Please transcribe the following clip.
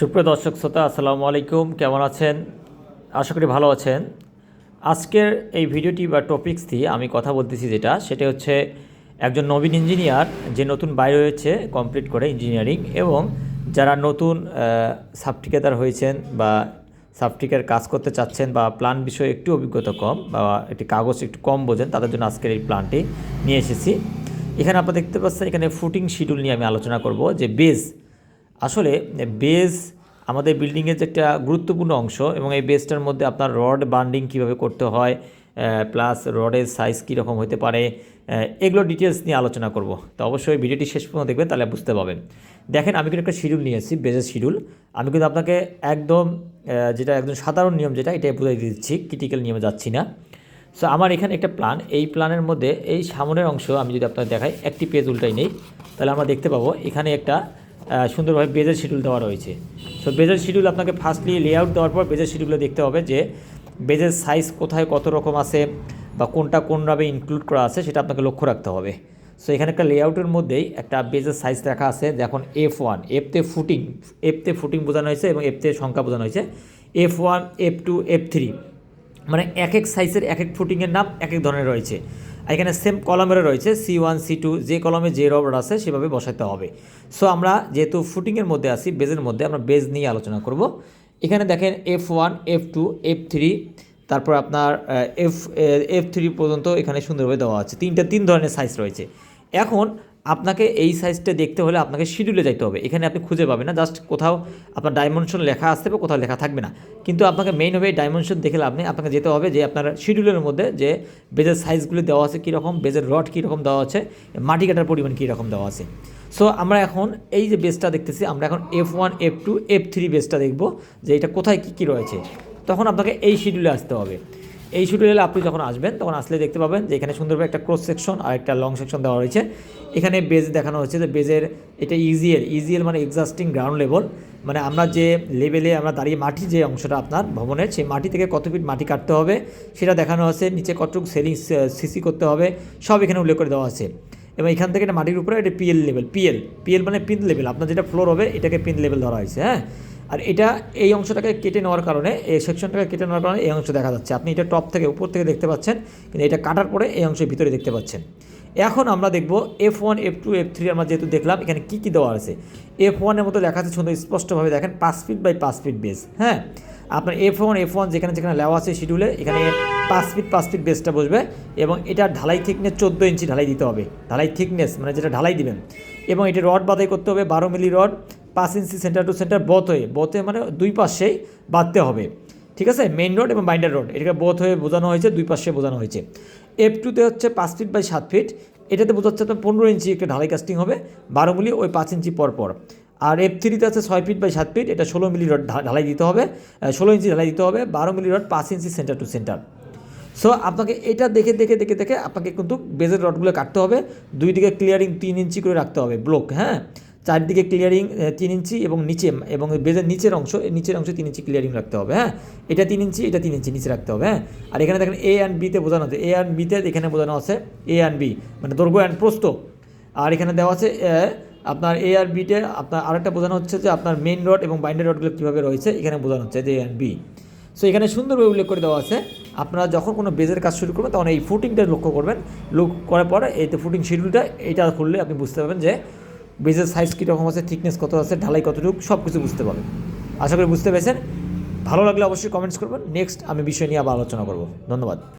সুপ্রিয় দর্শক শ্রোতা, আসসালামু আলাইকুম। কেমন আছেন? আশা করি ভালো আছেন। আজকের এই ভিডিওটি বা টপিকস দিয়ে আমি কথা বলতেছি যেটা, সেটা হচ্ছে একজন নবীন ইঞ্জিনিয়ার যে নতুন বাইরে হয়েছে কমপ্লিট করে ইঞ্জিনিয়ারিং এবং যারা নতুন সাবটিকেদার হয়েছেন বা সাবটিকের কাজ করতে চাচ্ছেন বা প্ল্যান বিষয়ে একটু অভিজ্ঞতা কম বা একটি কাগজ একটু কম বোঝেন, তাদের জন্য আজকের এই প্ল্যানটি নিয়ে এসেছি। এখানে আপনারা দেখতে পাচ্ছেন, এখানে ফুটিং শিডিউল নিয়ে আমি আলোচনা করব যে বেজ আসলে বেজ আমাদের বিল্ডিংয়ের যে একটা গুরুত্বপূর্ণ অংশ এবং এই বেজটার মধ্যে আপনার রড বান্ডিং কীভাবে করতে হয় প্লাস রডের সাইজ কীরকম হতে পারে এগুলো ডিটেলস নিয়ে আলোচনা করব। তো অবশ্যই ভিডিওটি শেষ পর্যন্ত দেখবেন, তাহলে বুঝতে পারবেন। দেখেন, আমি কিন্তু একটা শিডিউল নিয়ে এসেছি বেজের শিডিউল আমি কিন্তু আপনাকে একদম যেটা একদম সাধারণ নিয়ম যেটা, এটাই বুঝাই দিচ্ছি ক্রিটিক্যাল নিয়মে যাচ্ছি না। সো আমার এখানে একটা প্ল্যান এই প্ল্যানের মধ্যে এই সামনের অংশ আমি যদি আপনাকে দেখাই, একটি পেজ উল্টাই নেই, তাহলে আমরা দেখতে পাবো, এখানে একটা সুন্দরভাবে বেজের শিডিউল দেওয়া রয়েছে। সো বেজের শিডিউল আপনাকে ফার্স্টলি লেআউট দেওয়ার পর বেজের শিডিউলে দেখতে হবে যে বেজের সাইজ কোথায়, কত রকম আছে বা কোনটা কোনভাবে ইনক্লুড করা আছে সেটা আপনাকে লক্ষ্য রাখতে হবে। সো এখানে একটা লেআউটের মধ্যেই একটা বেজের সাইজ রাখা আছে। দেখুন এফ ওয়ান এফতে ফুটিং এফতে ফুটিং বোঝানো হয়েছে এবং এফতে সংখ্যা বোঝানো হয়েছে। F one F two F three মানে এক এক সাইজের এক এক ফুটিংয়ের নাম এক এক ধরনের রয়েছে। এখানে সেম কলমেরও রয়েছে সি ওয়ান সি টু যে কলমে যে রবার আছে সেভাবে বসাতে হবে। সো আমরা যেহেতু ফুটিংয়ের মধ্যে আছি বেজের মধ্যে, আমরা বেজ নিয়ে আলোচনা করব। এখানে দেখেন F one F two F three তারপর আপনার এফ এফ থ্রি পর্যন্ত এখানে সুন্দরভাবে দেওয়া আছে। তিনটা, তিন ধরনের সাইজ রয়েছে। এখন আপনাকে এই সাইজটা দেখতে হলে আপনাকে শিডিউলে যাইতে হবে। এখানে আপনি খুঁজে পাবেন না জাস্ট কোথাও আপনার ডাইমেনশন লেখা আসতে হবে কোথাও লেখা থাকবে না। কিন্তু আপনাকে মেইন হবে ডাইমেনশন দেখে নেই, আপনাকে যেতে হবে যে আপনার শিডিউলের মধ্যে যে বেজের সাইজগুলি দেওয়া আছে কীরকম, বেজের রড কীরকম দেওয়া আছে, মাটি কাটার পরিমাণ কীরকম দেওয়া আছে। সো আমরা এখন এই যে বেসটা দেখতেছি, আমরা এখন F one F two F three বেসটা দেখব যে এটা কোথায় কী কী রয়েছে। তখন আপনাকে এই শিডিউলে আসতে হবে। এই শিডিউলে আপনি যখন আসবেন, তখন আসলে দেখতে পাবেন যে এখানে সুন্দরভাবে একটা ক্রস সেকশন আর একটা লং সেকশন দেওয়া রয়েছে। এখানে বেজ দেখানো হচ্ছে যে বেজের এটা ইজিএল ইজিএল মানে এক্সাস্টিং গ্রাউন্ড লেভেল মানে আমরা যে লেভেলে আমরা দাঁড়িয়ে মাটি যে অংশটা আপনার ভবনের, সেই মাটি থেকে কত ফিট মাটি কাটতে হবে, সেটা দেখানো আছে নিচে কতটুকু সেলিং সিসি করতে হবে, সব এখানে উল্লেখ করে দেওয়া আছে। এবং এখান থেকে এটা মাটির উপরে এটা পিএল লেভেল পিএল পিএল মানে পিন লেভেল আপনার যেটা ফ্লোর হবে, এটাকে পিন লেভেল ধরা হয়েছে হ্যাঁ? আর এটা এই অংশটাকে কেটে নেওয়ার কারণে, এই সেকশনটাকে কেটে নেওয়ার কারণে এই অংশ দেখা যাচ্ছে। আপনি এটা টপ থেকে উপর থেকে দেখতে পাচ্ছেন, কিন্তু এটা কাটার পরে এই অংশের ভিতরে দেখতে পাচ্ছেন। এখন আমরা দেখব F one F two F three আমরা যেহেতু দেখলাম, এখানে কী কী দেওয়া আছে। এফ ওয়ানের মতো লেখা আছে, সুন্দর স্পষ্টভাবে দেখেন, পাঁচ ফিট বাই পাঁচ ফিট বেস হ্যাঁ? আপনার এফ ওয়ান এফ ওয়ান যেখানে যেখানে লেওয়া আছে শিডিউলে এখানে পাঁচ ফিট পাঁচ ফিট বেসটা বসবে এবং এটা ঢালাই থিকনেস চোদ্দ ইঞ্চি ঢালাই দিতে হবে। ঢালাই থিকনেস মানে যেটা ঢালাই দিবেন। এবং এটা রড বাদাই করতে হবে, বারো মিলি রড পাঁচ inch centre to centre both হয়ে বথ মানে দুই পাশেই বাঁধতে হবে। ঠিক আছে? মেইন রোড এবং বাইন্ডার রোড এটাকে বোথ হয়ে বোঝানো হয়েছে, দুই পাশে বোঝানো হয়েছে। এফ টুতে হচ্ছে পাঁচ ফিট বাই সাত ফিট এটাতে বোঝাচ্ছে আপনার পনেরো ইঞ্চি একটা ঢালাই কাস্টিং হবে, বারো মিলি ওই পাঁচ ইঞ্চি পর পর। আর এফ থ্রিতে আছে ছয় ফিট বাই সাত ফিট এটা ষোলো মিলি রড ঢালাই দিতে হবে ষোলো ইঞ্চি ঢালাই দিতে হবে, বারো মিলি রড পাঁচ inch centre to centre so আপনাকে এটা দেখে দেখে দেখে দেখে আপনাকে কিন্তু বেজের রডগুলো কাটতে হবে, দুই দিকে ক্লিয়ারিং তিন ইঞ্চি করে রাখতে হবে ব্লক হ্যাঁ? চারদিকে ক্লিয়ারিং তিন ইঞ্চি এবং নিচে, এবং বেজের নিচের অংশ নিচের অংশে তিন ইঞ্চি ক্লিয়ারিং রাখতে হবে হ্যাঁ? এটা তিন ইঞ্চি, এটা তিন ইঞ্চি নিচে রাখতে হবে হ্যাঁ? আর এখানে দেখেন এ অ্যান্ড বিতে বোঝানো আছে এ অ্যান্ড বিতে এখানে বোঝানো আছে এ অ্যান্ড বি মানে দৈর্ঘ্য অ্যান্ড প্রস্ত আর এখানে দেওয়া আছে আপনার এ আর বিতে আপনার আরেকটা বোঝানো হচ্ছে যে আপনার মেইন রড এবং বাইন্ডার রডগুলো কীভাবে রয়েছে, এখানে বোঝানো হচ্ছে যে এ অ্যান্ড বি সো এখানে সুন্দরভাবে উল্লেখ করে দেওয়া আছে, আপনারা যখন কোনো বেজের কাজ শুরু করবেন, তখন এই ফুটিংটা লক্ষ্য করবেন। লক্ষ্য করার পরে এই তো ফুটিং শিডিউলটা এটা খুললে আপনি বুঝতে পারবেন যে বেজের সাইজ কীরকম আছে থিকনেস কত আছে, ঢালাই কতটুকু সব কিছু বুঝতে পারবেন আশা করি বুঝতে পেরেছেন। ভালো লাগলে অবশ্যই কমেন্টস করবেন। নেক্সট আমি বিষয় নিয়ে আবার আলোচনা করব। ধন্যবাদ।